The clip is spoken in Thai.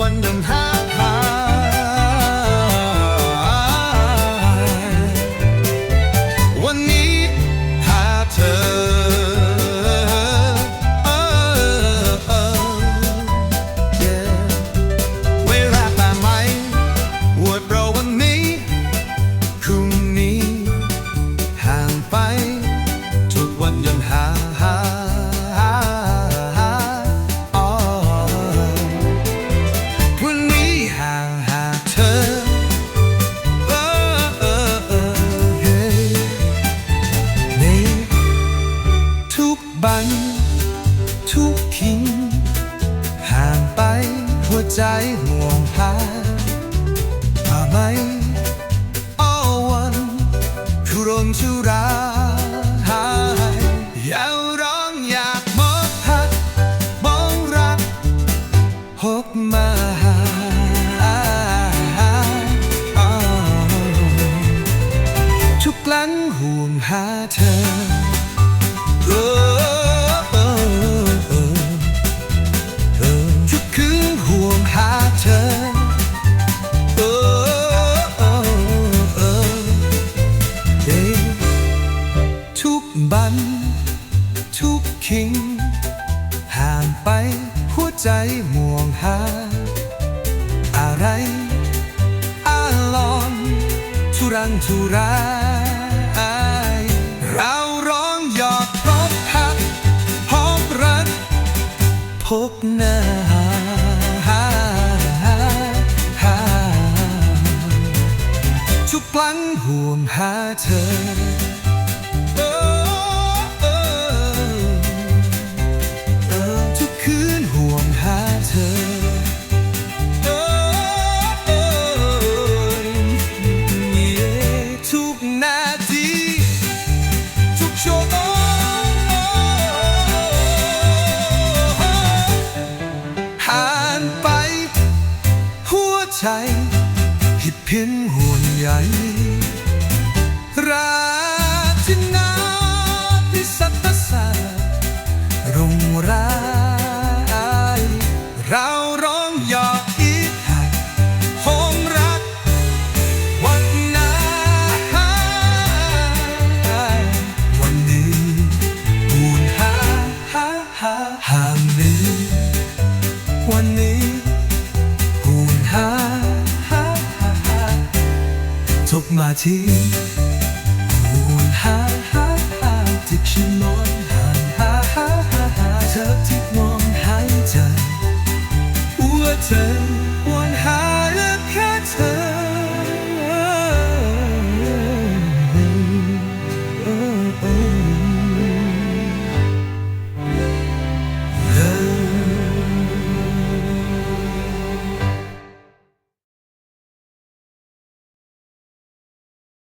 วันนำหา บันทุกทิ้งห่างไปหัวใจห่วงหาป่าไหม all one คุรนชุรายอยากร้องอยากมอบพักมองรักพบมหาทุกครั้งห่วงหาเธอ ทุกคืนห่วงหาเธอเออทุกบัน ทุกคิง ห่างไปหัวใจม่วงหา อะไร อาลอนทุรังทุราย หาเธอ ทุกคืนห่วงหาเธอ ทุกนาที ทุกชั่วโมงผ่านไป หัวใจ ผิดเพี้ยนห่วงใย มาทีมูนหาหาหาจิตฉันนหาหหาหาหาเธอที่มองหายใจหัวใจวนหาและแค่เธอ